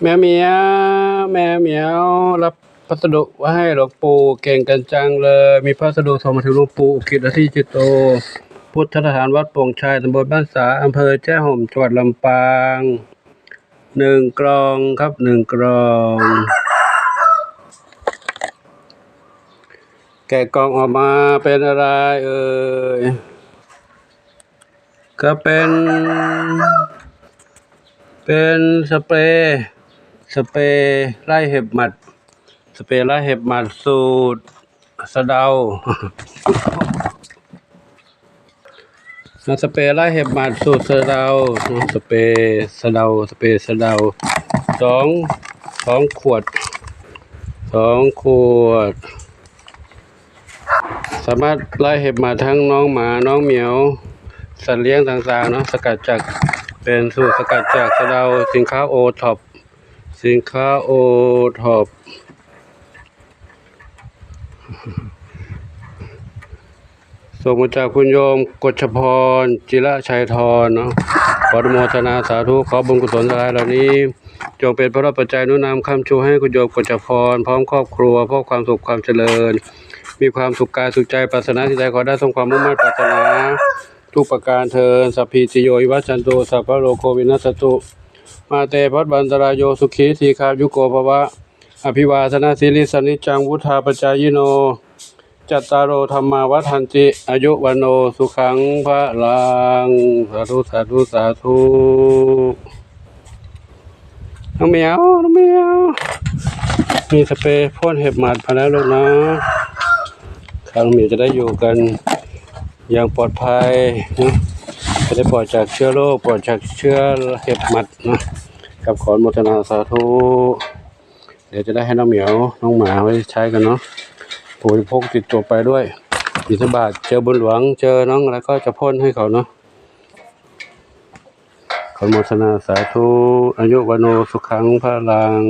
แมวเหมียวแมวเหมียวรับพัสดุไว้ให้หลวงปู่เก่งกันจังเลย มีพัสดุส่งมาถึงหลวงปู่อุกิตที่จิตโต พุทธสถานวัดโป่งชัยตำบลบ้านสาอำเภอแจ้ห่มจังหวัดลำปางหนึ่งกล่องครับหนึ่งกล่อง แกะกล่องออกมาเป็นอะไรเอ่ยก็เป็น เป็นสเปรย์ สเปรย์ไล่เห็บหมัด สเปรย์ไล่เห็บหมัดสูตรสะเดาสเปรย์ไล่เห็บหมัดสูตรสะเดาสเปรย์สะเดาสเปรย์สะเดาสองสองขวดสองขวด สามารถไล่เห็บหมาทั้งน้องหมาน้องเหมียว สัตว์เลี้ยงต่างๆเนาะสกัดจากเป็นสูตรสกัดจากสะเดาสินค้าโอท็อป สินค้าโอท็อปส่งมาจากคุณโยมกฎชพร จิระชัยทรเนาะขอโมทนาสาธุขอบุญกุศลทั้งหลายเหล่านี้ จงเป็นพระรับปัจจัยนุนนำคำชูให้คุณโยมกฎชพร พร้อมครอบครัวพร้อมความสุขความเจริญ มีความสุขกายสุขใจปรารถนาที่ใดขอได้สมความมุ่งมั่นปรารถนา ทุกประการเทินสัพพิติโยวิวัชชันตุสัพพะโลโควินัสตุ มาเตพัดบันตรายโยสุขีทีคายุโกภวะ อภิวาทนาสิริสนิจังวุธาปจายโน จัตตารโอธรรมาวัฏันติ อายุวันโนสุขังพระลังสาธุสาธุสาธุน้องเมียวน้องเมียวมีสเปรย์พ่นเห็บหมัดมาแล้วลูกนะข้างเมียวจะได้อยู่กันอย่างปลอดภัยนะ จะได้ปลอดจากเชื้อโรคปลอดจากเชื้อเห็บหมัดนะกับขอนโมทนาสาธุเดี๋ยวจะได้ให้น้องเหมียวน้องหมาไว้ใช้กันเนาะปู่จะพกติดตัวไปด้วยบิณฑบาตเจอบุญหลวงเจอน้องอะไรก็จะพ่นให้เขาเนาะขอนโมทนาสาธุอายุวโนสุขังพลัง